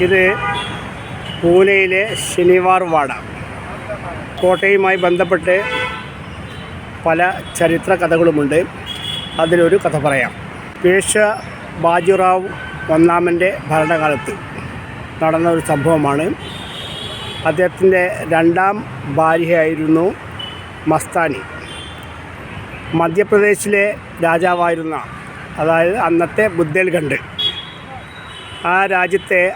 ഇത് പൂനെയിലെ ശനിവാർ വാഡ കോട്ടയുമായി ബന്ധപ്പെട്ട് പല ചരിത്ര കഥകളുമുണ്ട്. അതിലൊരു കഥ പറയാം. പേഷ ബാജുറാവ് ഒന്നാമന്റെ ഭരണകാലത്ത് നടന്ന ഒരു സംഭവമാണ്. അദ്ദേഹത്തിന്റെ രണ്ടാം ഭാര്യയായിരുന്നു മസ്താനി. മധ്യപ്രദേശിലെ രാജാവായിരുന്ന അതായത് അന്നത്തെ ബുദ്ദേൽഖണ്ഡ് ആ രാജ്യത്തെ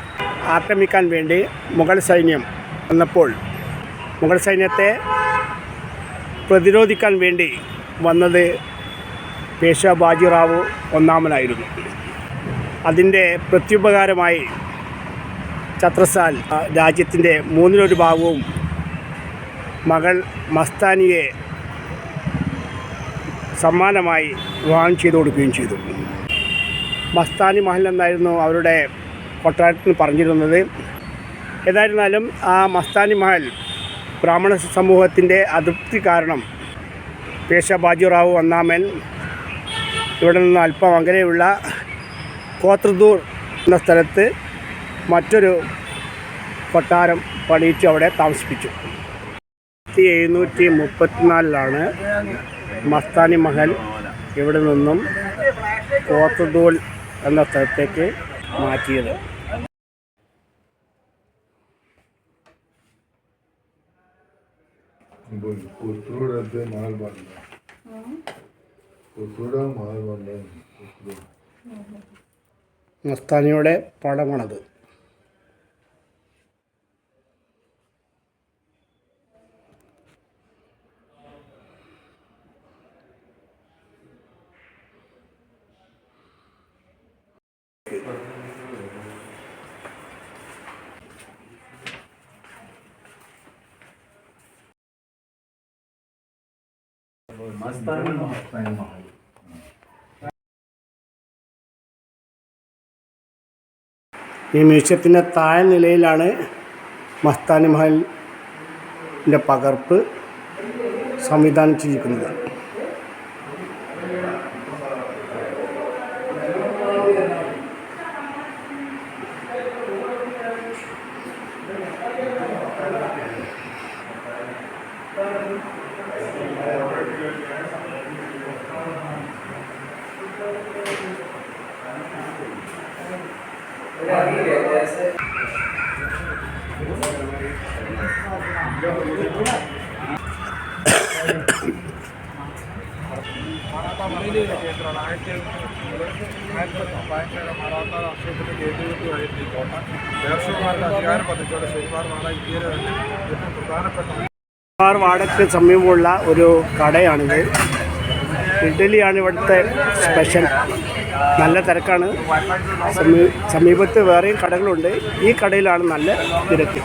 ആക്രമിക്കാൻ വേണ്ടി മുഗൾ സൈന്യം വന്നപ്പോൾ മുഗൾ സൈന്യത്തെ പ്രതിരോധിക്കാൻ വേണ്ടി വന്നത് പേഷ ബാജിറാവു ഒന്നാമനായിരുന്നു. അതിന്റെ പ്രത്യുപകാരമായി ഛത്രസാൽ രാജ്യത്തിന്റെ മൂന്നിലൊരു ഭാഗവും മകൾ മസ്താനിയെ സമ്മാനമായി വിവാഹം ചെയ്തു കൊടുക്കുകയും ചെയ്തു. മസ്താനി മഹൽ എന്നായിരുന്നു അവരുടെ കൊട്ടാരത്തിൽ പറഞ്ഞിരുന്നത്. ഏതായിരുന്നാലും ആ മസ്താനി മഹൽ ബ്രാഹ്മണ സമൂഹത്തിന്റെ അതൃപ്തി കാരണം പേഷ ബാജിറാവു ഒന്നാമൻ ഇവിടെ നിന്ന് അല്പം അകലെയുള്ള കോത്രദൂർ എന്ന സ്ഥലത്ത് മറ്റൊരു കൊട്ടാരം പണിയിച്ച് അവിടെ താമസിപ്പിച്ചു. ആയിരത്തി എഴുന്നൂറ്റി മുപ്പത്തിനാലിലാണ് മസ്താനി മഹൽ ഇവിടെ നിന്നും കോത്തദൂൽ എന്ന സ്ഥലത്തേക്ക് മാറ്റിയത്. कोथरूड माल बांधला कोथरूड माल बांधला कोथरूड മസ്താനിയുടെ പടമാണത് ഈ മ്യൂസിയത്തിന്റെ താഴെ നിലയിലാണ് മസ്താനി മഹലിന്റെ പകർപ്പ് കേന്ദ്രമാണ് ആയിരത്തി ആയിരത്തി സമീപമുള്ള ഒരു കടയാണിത്. ഇഡ്ഡലിയാണ് ഇവിടുത്തെ സ്പെഷ്യൽ. നല്ല തിരക്കാണ്. സമീപത്ത് വേറെയും കടകളുണ്ട്. ഈ കടയിലാണ് നല്ല തിരക്ക്.